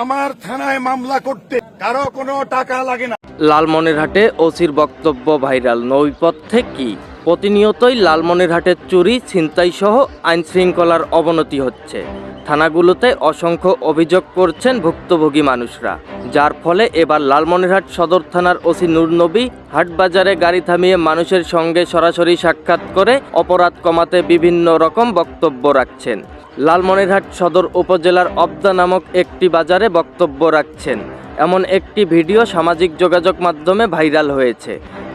আমার থানায় মামলা করতে কারও কোনো টাকা লাগে না। লালমনিরহাটে ওসির বক্তব্য ভাইরাল। নৈপথ্যে কি প্রতিনিয়তই লালমনিরহাটের চুরি, ছিনতাই সহ আইন শৃঙ্খলার অবনতি হচ্ছে। থানাগুলোতে অসংখ্য অভিযোগ করছেন ভুক্তভোগী মানুষরা। যার ফলে এবার লালমনিরহাট সদর থানার ওসি নূরনবী হাটবাজারে গাড়ি থামিয়ে মানুষের সঙ্গে সরাসরি সাক্ষাৎ করে অপরাধ কমাতে বিভিন্ন রকম বক্তব্য রাখছেন। লালমনিরহাট সদর উপজেলার অবদা নামক একটি বাজারে বক্তব্য রাখছেন। এমন একটি ভিডিও সামাজিক যোগাযোগ মাধ্যমে ভাইরাল হয়েছে।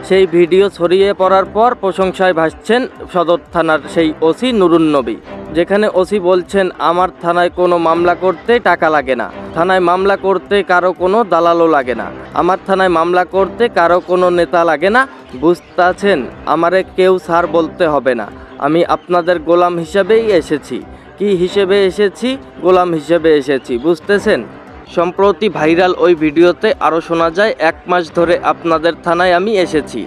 সেই ভিডিও ছড়িয়ে পড়ার পর প্রশংসায় ভাসছেন সদর থানার সেই ওসি নুরুন নবী, যেখানে ওসি বলছেন, আমার থানায় কোনো মামলা করতে টাকা লাগে না। থানায় মামলা করতে কারও কোনো দালালও লাগে না। আমার থানায় মামলা করতে কারও কোনো নেতা লাগে না। বুঝতে আছেন আমারে কেউ স্যার বলতে হবে না। আমি আপনাদের গোলাম হিসাবেই এসেছি। কি হিসেবে এসেছি? গোলাম হিসেবে এসেছি, বুঝতেছেন? সম্প্রতি ভাইরাল ওই ভিডিওতে আরও শোনা যায়, এক মাস ধরে আপনাদের থানায় আমি এসেছি।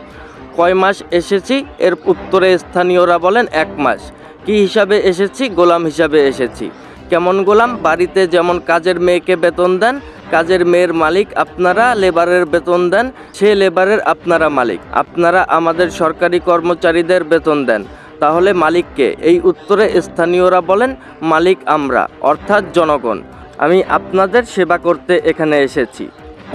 কয় মাস এসেছি? এর উত্তরে স্থানীয়রা বলেন, এক মাস। কি হিসাবে এসেছি? গোলাম হিসাবে এসেছি। কেমন গোলাম? বাড়িতে যেমন কাজের মেয়েকে বেতন দেন, কাজের মেয়ের মালিক আপনারা, লেবারের বেতন দেন, সে লেবারের আপনারা মালিক। আপনারা আমাদের সরকারি কর্মচারীদের বেতন দেন। তাহলে মালিককে। এই উত্তরে স্থানীয়রা বলেন, মালিক আমরা, অর্থাৎ জনগণ। আমি আপনাদের সেবা করতে এখানে এসেছি।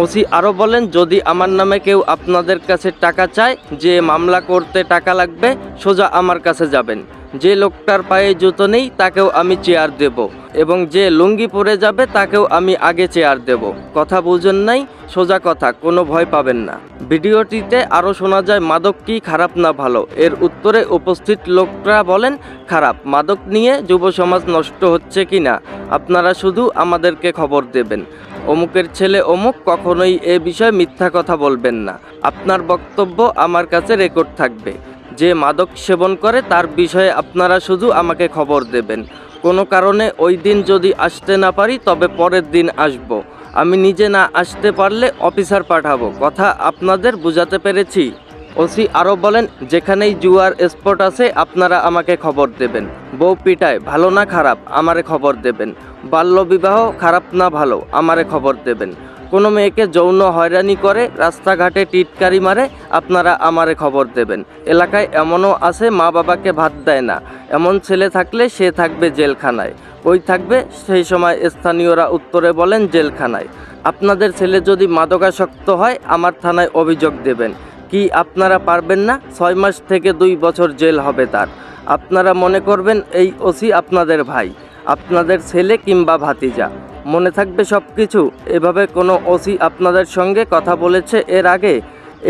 ওসি আরও বলেন, যদি আমার নামে কেউ আপনাদের কাছে টাকা চায়, যে মামলা করতে টাকা লাগবে, সোজা আমার কাছে যাবেন। যে লোকটার পায়ে জুতো নেই, তাকেও আমি চেয়ার দেব। এবং যে লুঙ্গি পরে যাবে, তাকেও আমি আগে চেয়ার দেব। কথা বুঝেন নাই? সোজা কথা, কোনো ভয় পাবেন না। ভিডিওটিতে আরও শোনা যায়, মাদক কি খারাপ না ভালো? এর উত্তরে উপস্থিত লোকরা বলেন, খারাপ। মাদক নিয়ে যুব সমাজ নষ্ট হচ্ছে কি না আপনারা শুধু আমাদেরকে খবর দেবেন। অমুকের ছেলে অমুক, কখনোই এ বিষয়ে মিথ্যা কথা বলবেন না। আপনার বক্তব্য আমার কাছে রেকর্ড থাকবে। যে মাদক সেবন করে, তার বিষয়ে আপনারা শুধু আমাকে খবর দেবেন। কোনো কারণে ওই দিন যদি আসতে না পারি, তবে পরের দিন আসব। আমি নিজে না আসতে পারলে অফিসার পাঠাবো। কথা আপনাদের বুঝাতে পেরেছি? ওসি আরও বলেন, যেখানেই জুয়ার স্পট আছে, আপনারা আমাকে খবর দেবেন। বউ পিটায়, ভালো না খারাপ, আমারে খবর দেবেন। বাল্যবিবাহ খারাপ না ভালো, আমারে খবর দেবেন। কোনো মেয়েকে যৌন হয়রানি করে, রাস্তাঘাটে টিটকারি মারে, আপনারা আমারে খবর দেবেন। এলাকায় এমনও আছে, মা বাবাকে ভাত দেয় না। এমন ছেলে থাকলে সে থাকবে জেলখানায়। ওই থাকবে, সেই সময় স্থানীয়রা উত্তরে বলেন, জেলখানায়। আপনাদের ছেলে যদি মাদকাসক্ত হয়, আমার থানায় অভিযোগ দেবেন। কি আপনারা পারবেন না? ছয় মাস থেকে দুই বছর জেল হবে তার। আপনারা মনে করবেন, এই ওসি আপনাদের ভাই। আপনাদের ছেলে কিংবা ভাতিজা। মনে থাকবে সব কিছু এভাবে কোনো ওসি আপনাদের সঙ্গে কথা বলেছে এর আগে?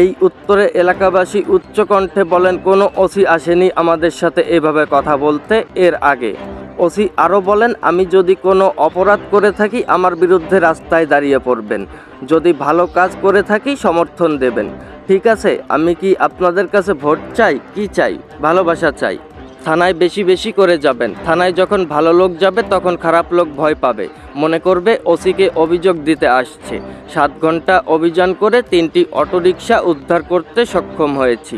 এই উত্তরে এলাকাবাসী উচ্চকণ্ঠে বলেন, কোনো ওসি আসেনি আমাদের সাথে এভাবে কথা বলতে এর আগে। ওসি আরও বলেন, আমি যদি কোনো অপরাধ করে থাকি, আমার বিরুদ্ধে রাস্তায় দাঁড়িয়ে পড়বেন। যদি ভালো কাজ করে থাকি, সমর্থন দেবেন। ঠিক আছে, আমি কি আপনাদের কাছে ভোট চাই? কি চাই? ভালোবাসা চাই। থানায় বেশি বেশি করে যাবেন। থানায় যখন ভালো লোক যাবে, তখন খারাপ লোক ভয় পাবে। মনে করবে ওসিকে অভিযোগ দিতে আসছে। সাত ঘণ্টা অভিযান করে তিনটি অটোরিকশা উদ্ধার করতে সক্ষম হয়েছি।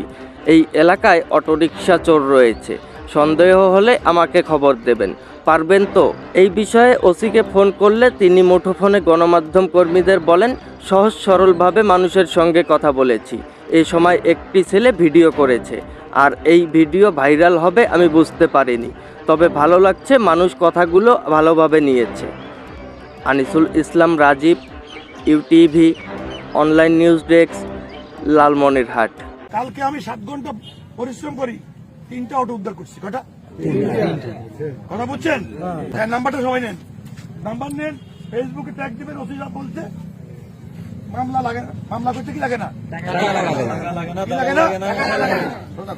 এই এলাকায় অটোরিকশা চোর রয়েছে। সন্দেহ হলে আমাকে খবর দেবেন। পারবেন তো? এই বিষয়ে ওসিকে ফোন করলে তিনি মুঠোফোনে গণমাধ্যম কর্মীদের বলেন, সহজ সরলভাবে মানুষের সঙ্গে কথা বলেছি। এই সময় একটি ছেলে ভিডিও করেছে। আর এই ভিডিও ভাইরাল হবে আমি বুঝতে পারিনি। তবে ভালো লাগছে, মানুষ কথাগুলো ভালোভাবে নিয়েছে। Anisul Islam Rajib, UTV, online news desk, Lalmonirhat. কালকে আমি সাত ঘণ্টা পরিশ্রম করি, তিনটা অটো উদ্ধার করছি। কটা? কথা বুঝছেন? হ্যাঁ নাম্বারটা সবাই নেন। নাম্বার নেন ফেসবুকে ট্যাগ দিবেন ওসি বলতে। মামলা লাগে না মামলা করতে কি লাগে না? লাগে না সোজা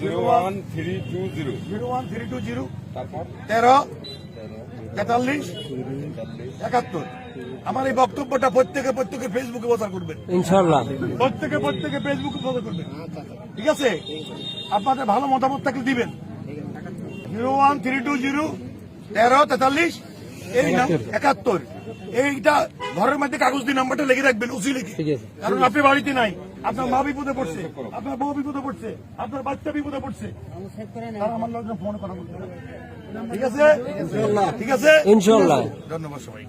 zero one three two zero. Zero one three two zero. তারপর? তেরো তেতাল্লিশ একাত্তর। আমার এই বক্তব্যটা প্রত্যেকে প্রত্যেকে ফেসবুকে প্রচার করবেন। ইনশাল্লাহ প্রত্যেকে প্রত্যেকে ফেসবুকে ফলো করবেন। ঠিক আছে? আপনাদের ভালো মতামত থাকলে দিবেন। Zero one three two zero তেরো তেতাল্লিশ এই নাম একাত্তর। এইটা ঘরের মধ্যে কাগজ দিয়ে নাম্বারটা লিখে রাখবেন উচি লিখে। কারণ আপনি বাড়িতে নাই আপনার মা বিপদে পড়ছে আপনার বউ বিপদে পড়ছে আপনার বাচ্চা বিপদে পড়ছে। তারা আমার লোকজন ফোন করা ঠিক আছে? ঠিক আছে? ইনশাল্লাহ ধন্যবাদ সবাই